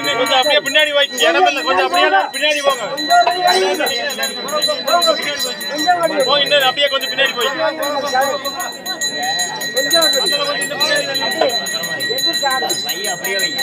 இந்த பின்னாடி பின்னாடி அப்படியே கொஞ்சம் பின்னாடி போய் அப்படியே வைங்க.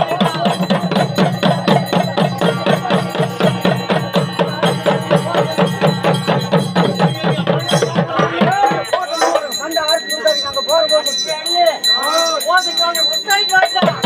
நாங்க போற போது